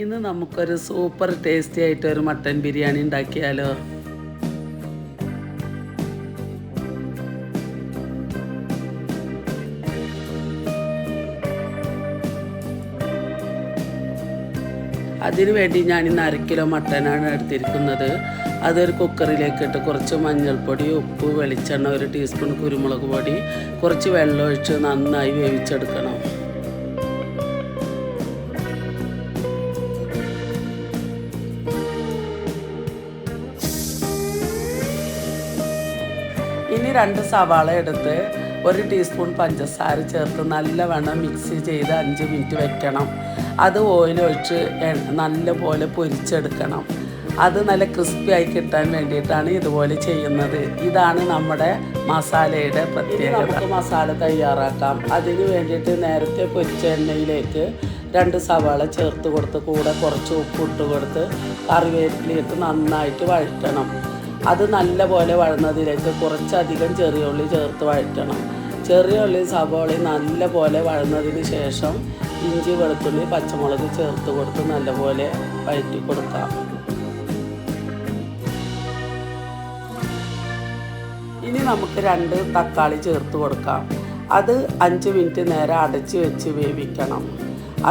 ഇന്ന് നമുക്കൊരു super tasty ആയിട്ട് ഒരു മട്ടൻ ബിരിയാണി ഉണ്ടാക്കിയാലോ? അതിനുവേണ്ടി ഞാൻ ഇന്ന് അര കിലോ മട്ടനാണ് എടുത്തിരിക്കുന്നത്. അതൊരു കുക്കറിലേക്ക് ഇട്ട് കുറച്ച് മഞ്ഞൾപ്പൊടി ഉപ്പ് വെളിച്ചെണ്ണ ഒരു ടീസ്പൂൺ കുരുമുളക് പൊടി കുറച്ച് വെള്ളം ഒഴിച്ച് നന്നായി വേവിച്ചെടുക്കണം. ഇനി രണ്ട് സവാള എടുത്ത് ഒരു ടീസ്പൂൺ പഞ്ചസാര ചേർത്ത് നല്ലവണ്ണം മിക്സ് ചെയ്ത് അഞ്ച് മിനിറ്റ് വെക്കണം. അത് ഓയിലൊഴിച്ച് നല്ലപോലെ പൊരിച്ചെടുക്കണം. അത് നല്ല ക്രിസ്പി ആയി കിട്ടാൻ വേണ്ടിയിട്ടാണ് ഇതുപോലെ ചെയ്യുന്നത്. ഇതാണ് നമ്മുടെ മസാലയുടെ പ്രത്യേകത. നമുക്ക് മസാല തയ്യാറാക്കാം. അതിന് വേണ്ടിയിട്ട് നേരത്തെ പൊരിച്ച എണ്ണയിലേക്ക് രണ്ട് സവാള ചേർത്ത് കൊടുത്ത് കൂടെ കുറച്ച് ഉപ്പിട്ട് കൊടുത്ത് കറിവേപ്പിലിട്ട് നന്നായിട്ട് വഴറ്റണം. അത് നല്ലപോലെ വഴന്നതിലേക്ക് കുറച്ചധികം ചെറിയ ഉള്ളി ചേർത്ത് വഴറ്റണം. ചെറിയ ഉള്ളി സവോളയും നല്ലപോലെ വഴന്നതിന് ശേഷം ഇഞ്ചി വെളുത്തുള്ളി പച്ചമുളക് ചേർത്ത് കൊടുത്ത് നല്ലപോലെ വഴറ്റി കൊടുക്കാം. ഇനി നമുക്ക് രണ്ട് തക്കാളി ചേർത്ത് കൊടുക്കാം. അത് അഞ്ച് മിനിറ്റ് നേരം അടച്ച് വെച്ച് വേവിക്കണം.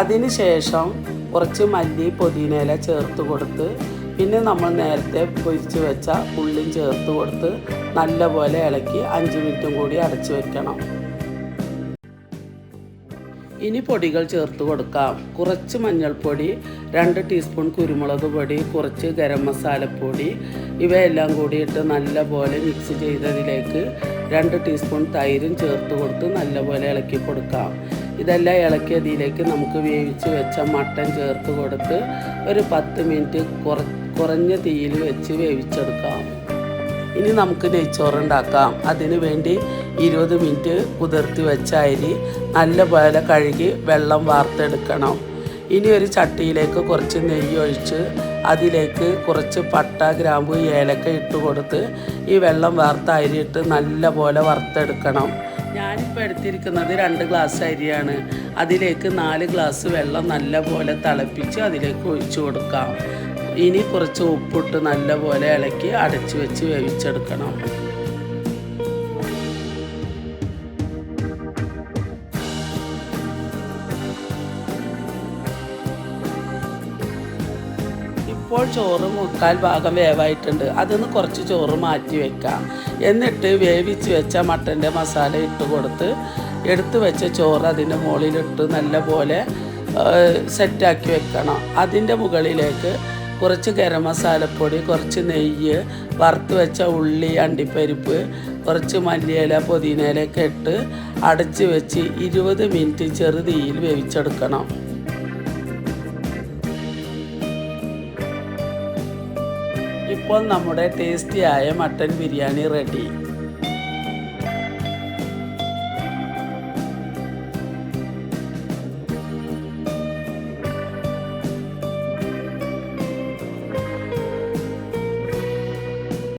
അതിന് ശേഷം കുറച്ച് മല്ലി പുതിനയില ചേർത്ത് കൊടുത്ത് പിന്നെ നമ്മൾ നേരത്തെ പൊരിച്ച് വെച്ച ഉള്ളിയും ചേർത്ത് കൊടുത്ത് നല്ലപോലെ ഇളക്കി അഞ്ച് മിനിറ്റും കൂടി അടച്ച് വെക്കണം. ഇനി പൊടികൾ ചേർത്ത് കൊടുക്കാം. കുറച്ച് മഞ്ഞൾപ്പൊടി രണ്ട് ടീസ്പൂൺ കുരുമുളക് പൊടി കുറച്ച് ഗരം മസാലപ്പൊടി ഇവയെല്ലാം കൂടിയിട്ട് നല്ലപോലെ മിക്സ് ചെയ്തതിലേക്ക് രണ്ട് ടീസ്പൂൺ തൈരും ചേർത്ത് കൊടുത്ത് നല്ലപോലെ ഇളക്കി കൊടുക്കാം. ഇതെല്ലാം ഇളക്കിയതിലേക്ക് നമുക്ക് വേവിച്ച് വെച്ച മട്ടൻ ചേർത്ത് കൊടുത്ത് ഒരു പത്ത് മിനിറ്റ് കുറ കുറഞ്ഞ തീയിൽ വെച്ച് വേവിച്ചെടുക്കാം. ഇനി നമുക്ക് നെയ്ച്ചോറ് ഉണ്ടാക്കാം. അതിന് വേണ്ടി ഇരുപത് മിനിറ്റ് കുതിർത്തി വെച്ച അരി നല്ലപോലെ കഴുകി വെള്ളം വാർത്തെടുക്കണം. ഇനി ഒരു ചട്ടിയിലേക്ക് കുറച്ച് നെയ്യ് ഒഴിച്ച് അതിലേക്ക് കുറച്ച് പട്ട ഗ്രാമ്പു ഏലക്ക ഇട്ട് കൊടുത്ത് ഈ വെള്ളം വാർത്ത അരി ഇട്ട് നല്ലപോലെ വറുത്തെടുക്കണം. ഞാനിപ്പോൾ എടുത്തിരിക്കുന്നത് രണ്ട് ഗ്ലാസ് അരിയാണ്. അതിലേക്ക് നാല് ഗ്ലാസ് വെള്ളം നല്ല പോലെ തിളപ്പിച്ച് അതിലേക്ക് ഒഴിച്ചു കൊടുക്കാം. ഇനി കുറച്ച് ഉപ്പിട്ട് നല്ല പോലെ ഇളക്കി അടച്ചു വെച്ച് വേവിച്ചെടുക്കണം. ഇപ്പോൾ ചോറ് മുക്കാൽ ഭാഗം വേവായിട്ടുണ്ട്. അതിന്ന് കുറച്ച് ചോറ് മാറ്റി വെക്കാം. എന്നിട്ട് വേവിച്ച് വെച്ച മട്ടന്റെ മസാല ഇട്ട് കൊടുത്ത് എടുത്തു വെച്ച ചോറ് അതിന്റെ മുകളിലിട്ട് നല്ലപോലെ സെറ്റാക്കി വെക്കണം. അതിന്റെ മുകളിലേക്ക് കുറച്ച് ഗരം മസാലപ്പൊടി കുറച്ച് നെയ്യ് വറുത്ത് വെച്ച ഉള്ളി അണ്ടിപ്പരിപ്പ് കുറച്ച് മല്ലിയില പുതിനയിലൊക്കെ ഇട്ട് അടച്ച് വെച്ച് ഇരുപത് മിനിറ്റ് ചെറുതീയിൽ വേവിച്ചെടുക്കണം. ഇപ്പോൾ നമ്മുടെ ടേസ്റ്റിയായ മട്ടൻ ബിരിയാണി റെഡി.